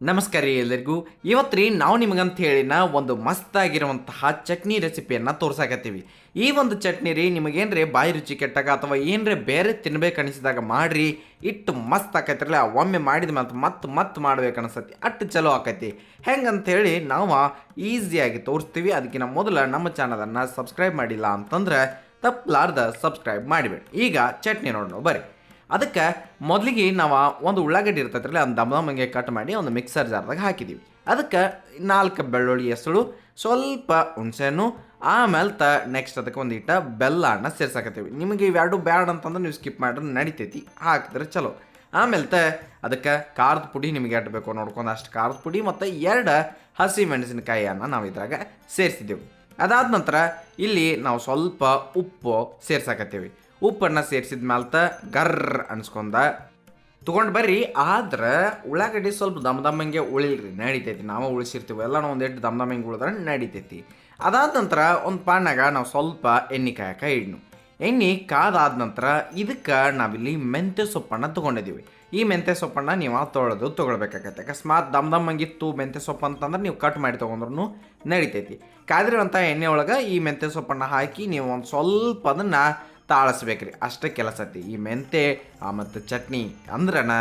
ನಮಸ್ಕಾರ ಎಲ್ಲರಿಗೂ. ಇವತ್ತು ರೀ ನಾವು ನಿಮಗಂತ ಹೇಳಿನ ಒಂದು ಮಸ್ತಾಗಿರುವಂತಹ ಚಟ್ನಿ ರೆಸಿಪಿಯನ್ನು ತೋರ್ಸಾಕತ್ತೀವಿ. ಈ ಒಂದು ಚಟ್ನಿ ರೀ ನಿಮಗೇನ್ರಿ ಬಾಯಿ ರುಚಿ ಕೆಟ್ಟಾಗ ಅಥವಾ ಏನ್ರಿ ಬೇರೆ ತಿನ್ಬೇಕು ಅನಿಸಿದಾಗ ಮಾಡ್ರಿ. ಇಟ್ಟು ಮಸ್ತ್ ಆಕೈತ್ರಲ್ಲ ಒಮ್ಮೆ ಮಾಡಿದ ಮತ್ತೆ ಮತ್ತೆ ಮತ್ತೆ ಮಾಡ್ಬೇಕು ಅನಿಸತಿ ಅಟ್ಟು ಚಲೋ ಆಕೈತಿ. ಹೇಳಿ ನಾವು ಈಸಿಯಾಗಿ ತೋರಿಸ್ತೀವಿ. ಅದಕ್ಕಿಂತ ಮೊದಲು ನಮ್ಮ ಚಾನಲನ್ನು ಸಬ್ಸ್ಕ್ರೈಬ್ ಮಾಡಿಲ್ಲ ಅಂತಂದ್ರೆ ತಪ್ಪಲಾರ್ದ ಸಬ್ಸ್ಕ್ರೈಬ್ ಮಾಡಿಬಿಡಿ. ಈಗ ಚಟ್ನಿ ನೋಡೋಣ ಬರ್ರಿ. ಅದಕ್ಕೆ ಮೊದಲಿಗೆ ನಾವು ಒಂದು ಉಳ್ಳಾಗಡ್ಡಿ ಇರ್ತೈತ್ರಲ್ಲ ಒಂದು ದಮ್ ದಮ್ಮಂಗೆ ಕಟ್ ಮಾಡಿ ಒಂದು ಮಿಕ್ಸರ್ ಜಾರ್ದಾಗ ಹಾಕಿದ್ದೀವಿ ಅದಕ್ಕೆ ನಾಲ್ಕು ಬೆಳ್ಳುಳ್ಳಿ ಹೆಸಳು ಸ್ವಲ್ಪ ಹುಣಸೆಹಣ್ಣು, ಆಮೇಲೆ ತ ನೆಕ್ಸ್ಟ್ ಅದಕ್ಕೆ ಒಂದು ಇಟ್ಟ ಬೆಲ್ಲನ ಸೇರ್ಸಾಕತ್ತೀವಿ. ನಿಮಗೆ ಇವೆರಡು ಬ್ಯಾಡ್ ಅಂತಂದ್ರೆ ನೀವು ಸ್ಕಿಪ್ ಮಾಡಿದ್ರೆ ನಡಿತೈತಿ, ಹಾಕಿದ್ರೆ ಚಲೋ. ಆಮೇಲೆ ತ ಅದಕ್ಕೆ ಖಾರದ ಪುಡಿ ನಿಮಗೆ ಎಟ್ಟಬೇಕು ನೋಡ್ಕೊಂಡು ಅಷ್ಟು ಖಾರದ ಪುಡಿ ಮತ್ತು ಎರಡು ಹಸಿ ಮೆಣಸಿನಕಾಯಿಯನ್ನು ನಾವು ಇದ್ರಾಗ ಸೇರಿಸಿದ್ದೆವು ಅದಾದ ನಂತರ ಇಲ್ಲಿ ನಾವು ಸ್ವಲ್ಪ ಉಪ್ಪು ಸೇರ್ಸಾಕತ್ತೀವಿ. ಉಪ್ಪನ್ನು ಸೇರಿಸಿದ ಮ್ಯಾಲ್ತ ಗರ್ರ್ ಅನ್ಸ್ಕೊಂಡ. ತೊಗೊಂಡು ಬರ್ರಿ, ಆದ್ರೆ ಉಳ್ಳಾಗಡ್ಡಿ ಸ್ವಲ್ಪ ದಮ್ ದಮ್ಮಂಗೆ ಉಳಿಲ್ರಿ, ನಡಿತೈತಿ. ನಾವು ಉಳಿಸಿರ್ತೀವಿ. ಎಲ್ಲ ಒಂದು ಎಷ್ಟು ದಮ್ ದಮ್ಮಂಗೆ ಉಳಿದ್ರೆ ನಡಿತೈತಿ. ಅದಾದ ನಂತರ ಒಂದು ಪಾನಾಗ ನಾವು ಸ್ವಲ್ಪ ಎಣ್ಣೆ ಕಾಯಕ ಇಡ್ನು. ಎಣ್ಣೆ ಕಾದಾದ ನಂತರ ಇದಕ್ಕೆ ನಾವಿಲ್ಲಿ ಮೆಂತ್ಯ ಸೊಪ್ಪನ್ನು ತೊಗೊಂಡಿದ್ದೀವಿ ಈ ಮೆಂತ್ಯ ಸೊಪ್ಪನ್ನು ನೀವು ತೊಳೆದು ತೊಗೊಳ್ಬೇಕಾಗತ್ತೆ. ಅಕಸ್ಮಾತ್ ದಮ್ ದಮ್ಮಂಗಿತ್ತು ಮೆಂತ್ಯ ಸೊಪ್ಪು ಅಂತಂದ್ರೆ ನೀವು ಕಟ್ ಮಾಡಿ ತೊಗೊಂಡ್ರು ನಡಿತೈತಿ. ಕಾದಿರುವಂಥ ಎಣ್ಣೆ ಒಳಗೆ ಈ ಮೆಂತ್ಯ ಸೊಪ್ಪನ್ನು ಹಾಕಿ ನೀವು ಒಂದು ಸ್ವಲ್ಪ ಅದನ್ನು ತಾಳಿಸ್ಬೇಕ್ರಿ. ಅಷ್ಟೇ ಕೆಲಸ ಐತಿ. ಈ ಮೆಂತೆ ಮತ್ತು ಚಟ್ನಿ ಅಂದ್ರನ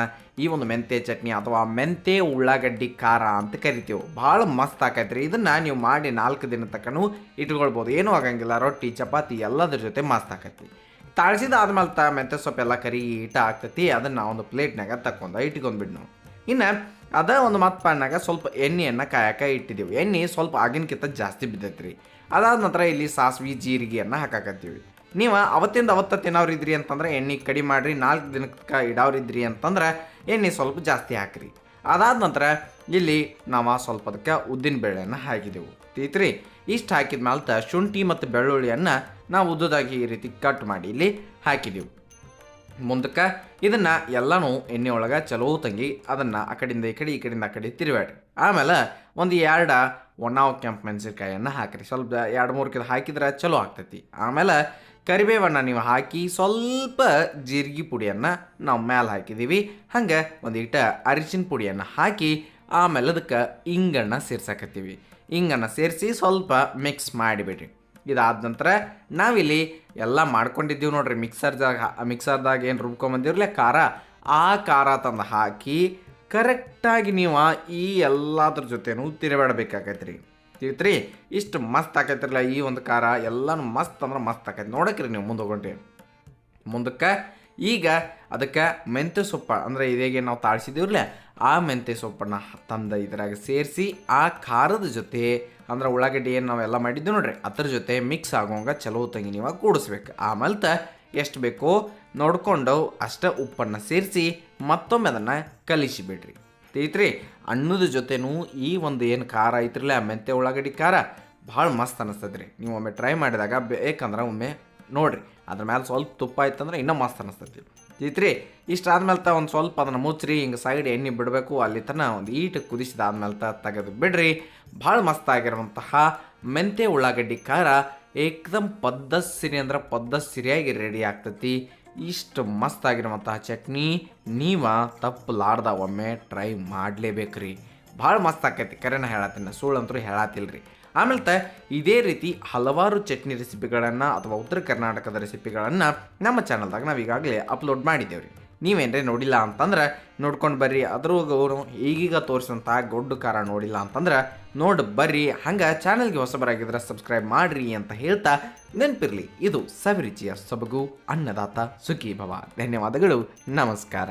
ಈ ಒಂದು ಮೆಂತೆ ಚಟ್ನಿ ಅಥವಾ ಮೆಂತೆ ಉಳ್ಳಾಗಡ್ಡಿ, ಖಾರ ಅಂತ ಕರಿತೀವಿ. ಭಾಳ ಮಸ್ತ್ ಆಕೈತ್ರಿ. ಇದನ್ನು ನೀವು ಮಾಡಿ ನಾಲ್ಕು ದಿನ ತಕ್ಕನೂ ಇಟ್ಕೊಳ್ಬೋದು. ಏನೂ ಆಗಂಗಿಲ್ಲ. ರೊಟ್ಟಿ, ಚಪಾತಿ ಎಲ್ಲದ್ರ ಜೊತೆ ಮಸ್ತ್ ಆಕೈತಿ ತಾಳ್ಸಿದ ಆದ್ಮೇಲೆ ತ ಮೆಂತೆ ಸೊಪ್ಪೆಲ್ಲ ಕರಿ ಇಟ ಆಗ್ತೈತಿ. ಅದನ್ನು ಒಂದು ಪ್ಲೇಟ್ನಾಗ ತಕ್ಕೊಂಡ ಇಟ್ಕೊಂಡ್ಬಿಡ್ನು. ಇನ್ನು ಅದ ಒಂದು ಮತ್ತು ಪಾಣ್ಣಾಗ ಸ್ವಲ್ಪ ಎಣ್ಣೆಯನ್ನು ಕಾಯಕ ಇಟ್ಟಿದ್ದೀವಿ ಎಣ್ಣೆ ಸ್ವಲ್ಪ ಆಗಿನಕ್ಕಿಂತ ಜಾಸ್ತಿ ಬಿದ್ದೈತ್ರಿ. ಅದಾದ ನಂತರ ಇಲ್ಲಿ ಸಾಸ್ವಿ, ಜೀರಿಗೆಯನ್ನು ಹಾಕಾಕತ್ತೀವಿ. ನೀವು ಅವತ್ತಿಂದ ಅವತ್ತ ತಿನ್ನೋರಿದ್ರಿ ಅಂತಂದ್ರೆ ಎಣ್ಣೆ ಕಡಿಮೆ ಮಾಡಿರಿ, ನಾಲ್ಕು ದಿನಕ್ಕೆ ಇಡೋರಿದ್ರಿ ಅಂತಂದ್ರೆ ಎಣ್ಣೆ ಸ್ವಲ್ಪ ಜಾಸ್ತಿ ಹಾಕ್ರಿ. ಅದಾದ ನಂತರ ಇಲ್ಲಿ ನಾವು ಸ್ವಲ್ಪ ಅದಕ್ಕೆ ಉದ್ದಿನ ಬೇಳೆಯನ್ನು ಹಾಕಿದೆವು. ತೀತ್ರಿ ಇಷ್ಟು ಹಾಕಿದ ಮೇಲೆ ಶುಂಠಿ ಮತ್ತು ಬೆಳ್ಳುಳ್ಳಿಯನ್ನು ನಾವು ಉದ್ದದಾಗಿ ಈ ರೀತಿ ಕಟ್ ಮಾಡಿ ಇಲ್ಲಿ ಹಾಕಿದೆವು. ಮುಂದಕ್ಕೆ ಇದನ್ನು ಎಲ್ಲನೂ ಎಣ್ಣೆ ಒಳಗೆ ಚಲೋ ತಂಗಿ ಅದನ್ನು ಆ ಕಡೆಯಿಂದ ಈ ಕಡೆ, ಈ ಕಡೆಯಿಂದ ಆ ಕಡೆ ತಿರುವಾಡ್ರಿ ಆಮೇಲೆ ಒಂದು ಎರಡು ಒಣಾವ್ ಕೆಂಪು ಮೆಣಸಿನ್ಕಾಯನ್ನು ಹಾಕಿರಿ. ಸ್ವಲ್ಪ ಎರಡು ಮೂರು ಕಿಲೋ ಹಾಕಿದ್ರೆ ಚಲೋ ಆಗ್ತೈತಿ. ಆಮೇಲೆ ಕರಿಬೇವನ್ನ ನೀವು ಹಾಕಿ ಸ್ವಲ್ಪ ಜೀರಿಗೆ ಪುಡಿಯನ್ನು ನಾವು ಮೇಲೆ ಹಾಕಿದ್ದೀವಿ ಹಂಗೆ ಒಂದು ಇಟ್ಟ ಅರಿಶಿನ ಪುಡಿಯನ್ನು ಹಾಕಿ ಆಮೇಲೆ ಅದಕ್ಕೆ ಇಂಗನ್ನು ಸೇರ್ಸಾಕತ್ತೀವಿ. ಇಂಗನ್ನು ಸೇರಿಸಿ ಸ್ವಲ್ಪ ಮಿಕ್ಸ್ ಮಾಡಿಬಿಡ್ರಿ. ಇದಾದ ನಂತರ ನಾವಿಲ್ಲಿ ಎಲ್ಲ ಮಾಡ್ಕೊಂಡಿದ್ದೀವಿ ನೋಡ್ರಿ ಮಿಕ್ಸರ್ದಾಗ ಮಿಕ್ಸರ್ದಾಗ ಏನು ರುಬ್ಕೊಂಬಂದಿರಲಿ ಖಾರ, ಆ ಖಾರ ತಂದು ಹಾಕಿ ಕರೆಕ್ಟಾಗಿ ನೀವು ಈ ಎಲ್ಲದ್ರ ಜೊತೆನೂ ತಿರುಗಾಡಬೇಕಾಗೈತೆ ರೀ ತಿಳಿತ್ರಿ, ಇಷ್ಟು ಮಸ್ತ್ ಆಕೈತಿರಲ್ಲ ಈ ಒಂದು ಕಾರ. ಎಲ್ಲನೂ ಮಸ್ತ್ ಅಂದ್ರೆ ಮಸ್ತ್ ಆಕೈತಿ. ನೋಡಕ್ರಿ ನೀವು ಮುಂದೆ ಹೋಗ್ರಿ ಮುಂದಕ್ಕೆ, ಈಗ ಅದಕ್ಕೆ ಮೆಂತ್ಯ ಸೊಪ್ಪ ಅಂದರೆ ಇದೇಗೆ ನಾವು ತಾಳ್ಸಿದ್ದೀವ್ರಲ್ಲ ಆ ಮೆಂತ್ಯ ಸೊಪ್ಪನ್ನು ತಂದ ಇದ್ರಾಗ ಸೇರಿಸಿ, ಆ ಖಾರದ ಜೊತೆ ಅಂದ್ರೆ ಉಳ್ಳಾಗಡ್ಡಿ ಏನು ನಾವೆಲ್ಲ ಮಾಡಿದ್ದು ನೋಡ್ರಿ, ಅದ್ರ ಜೊತೆ ಮಿಕ್ಸ್ ಆಗೋಂಗ ಚಲೋ ತಂಗಿ ನೀವು ಕೂಡಿಸ್ಬೇಕು. ಆಮೇಲೆ ಎಷ್ಟು ಬೇಕೋ ನೋಡಿಕೊಂಡು ಅಷ್ಟೇ ಉಪ್ಪನ್ನು ಸೇರಿಸಿ ಮತ್ತೊಮ್ಮೆ ಅದನ್ನು ಕಲಿಸಿಬಿಡ್ರಿ ತಿಳಿತ್ರಿ ಅಣ್ಣದ ಜೊತೆನೂ ಈ ಒಂದು ಏನು ಖಾರ ಐತ್ರಲ್ಲ ಆ ಮೆಂತ್ಯ ಉಳ್ಳಾಗಡ್ಡಿ ಖಾರ ಭಾಳ ಮಸ್ತ್ ಅನಿಸ್ತದೆ ರೀ ನೀವು ಒಮ್ಮೆ ಟ್ರೈ ಮಾಡಿದಾಗ ಬೇಕಂದ್ರೆ ಒಮ್ಮೆ ನೋಡ್ರಿ. ಅದ್ರ ಮೇಲೆ ಸ್ವಲ್ಪ ತುಪ್ಪ ಇತ್ತಂದ್ರೆ ಇನ್ನೂ ಮಸ್ತ್ ಅನಿಸ್ತೈತಿ ಐತ್ರಿ, ಇಷ್ಟು ಆದ್ಮೇಲೆ ತ ಒಂದು ಸ್ವಲ್ಪ ಅದನ್ನು ಮುಚ್ಚ್ರಿ ಹಿಂಗೆ ಸೈಡ್ ಎಣ್ಣೆ ಬಿಡಬೇಕು, ಅಲ್ಲಿ ತನ ಒಂದು ಈಟ ಕುದಿಸಿದಾದ್ಮೇಲೆ ತ ತೆಗೆದು ಬಿಡ್ರಿ. ಭಾಳ ಮಸ್ತ್ ಆಗಿರುವಂತಹ ಮೆಂತ್ಯ ಉಳ್ಳಾಗಡ್ಡಿ ಖಾರ ಏಕದಮ್ ಪದ್ದಸಿರಿ ಅಂದ್ರೆ ಪದ್ದಸಿರಿಯಾಗಿ ರೆಡಿ ಆಗ್ತೈತಿ. ಇಷ್ಟು ಮಸ್ತ್ ಆಗಿರುವಂತಹ ಚಟ್ನಿ ನೀವ ತಪ್ಪಲಾರ್ದ ಒಮ್ಮೆ ಟ್ರೈ ಮಾಡಲೇಬೇಕ್ರಿ. ಭಾಳ ಮಸ್ತ್ ಆಕೈತಿ ಕರೆನ ಹೇಳತ್ತೀನಿ, ಸುಳ್ಳಂತರೂ ರೀ ಆಮೇಲೆ ಇದೇ ರೀತಿ ಹಲವಾರು ಚಟ್ನಿ ರೆಸಿಪಿಗಳನ್ನು ಅಥವಾ ಉತ್ತರ ಕರ್ನಾಟಕದ ರೆಸಿಪಿಗಳನ್ನು ನಮ್ಮ ಚಾನಲ್ದಾಗ ನಾವು ಈಗಾಗಲೇ ಅಪ್ಲೋಡ್ ಮಾಡಿದ್ದೇವ್ರಿ ನೀವೇನ್ರಿ ನೋಡಿಲ್ಲ ಅಂತಂದ್ರೆ ನೋಡ್ಕೊಂಡು ಬರ್ರಿ. ಅದ್ರಾಗ ಈಗೀಗ ತೋರಿಸಿದಂಥ ಗೊಡ್ಡು ಕಾರ ನೋಡಿಲ್ಲ ಅಂತಂದ್ರೆ ನೋಡಿ ಬರ್ರಿ, ಹಂಗೆ ಚಾನಲ್ಗೆ ಹೊಸಬರಾಗಿದ್ರೆ ಸಬ್ಸ್ಕ್ರೈಬ್ ಮಾಡ್ರಿ ಅಂತ ಹೇಳ್ತಾ ನೆನಪಿರ್ಲಿ. ಇದು ಸವಿರುಚಿಯ ಸೊಬಗು ಅನ್ನದಾತ ಸುಖಿ ಭವ ಧನ್ಯವಾದಗಳು. ನಮಸ್ಕಾರ.